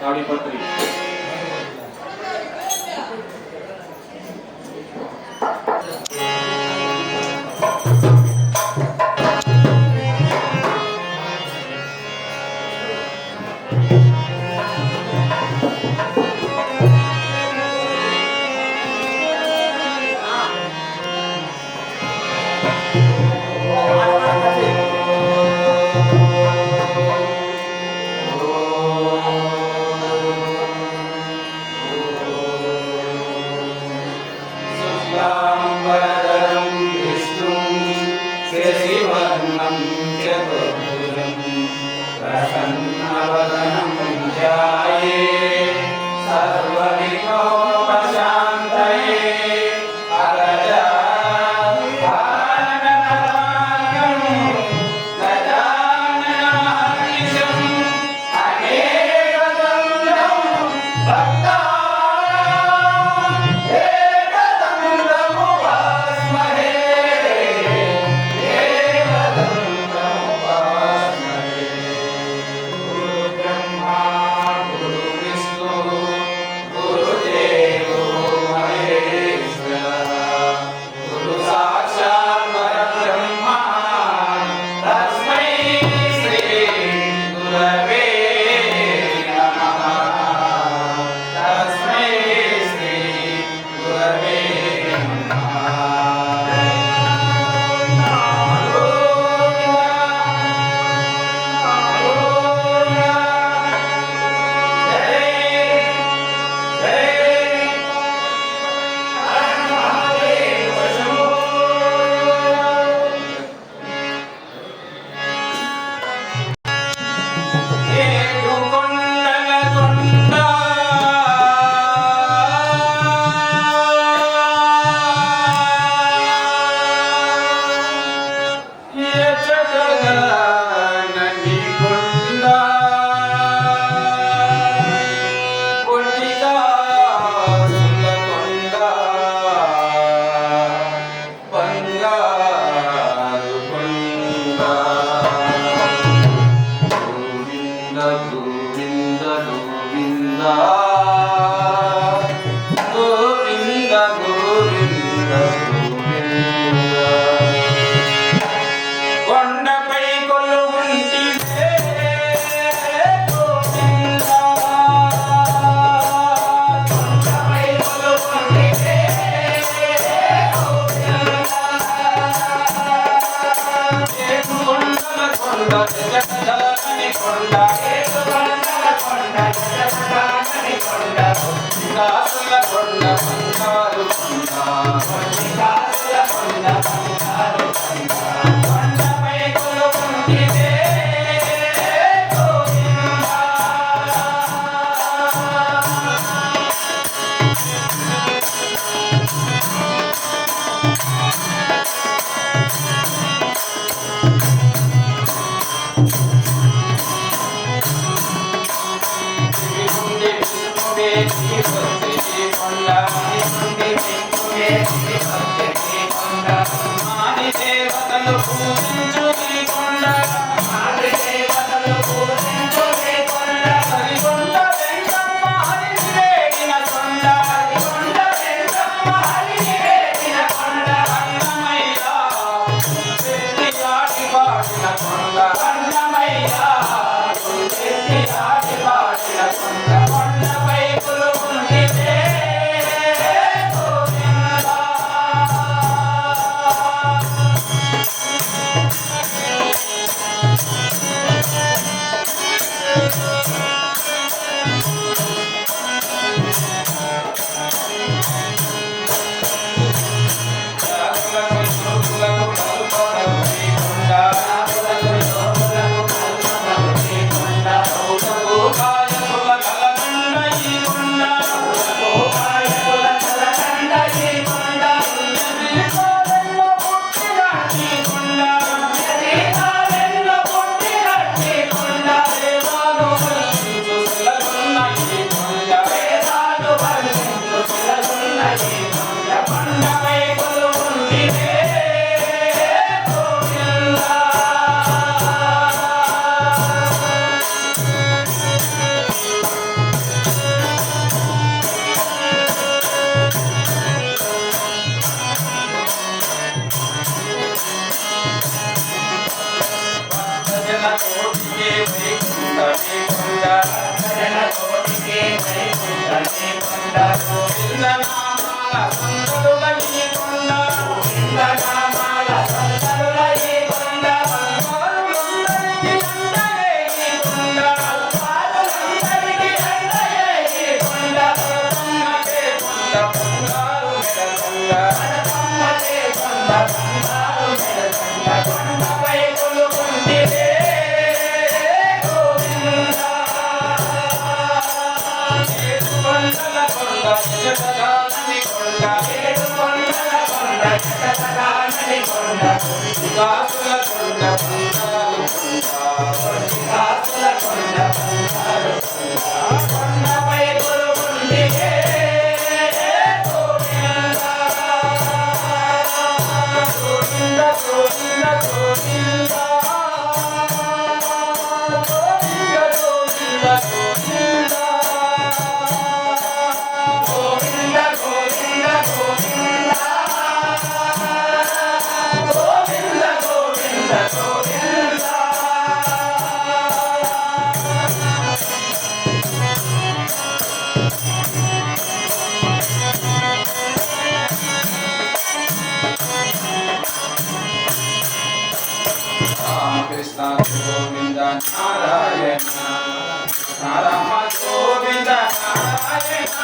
તાળીપત્રી Thank च गोपुरम् प्रसन्नवदनं 바라보며 Thank you. శరణ కోటికే వైకుంఠమే కొండ కొండ రామకృష్ణ గోవింద నారాయణ రామ గోవింద నారాయణ.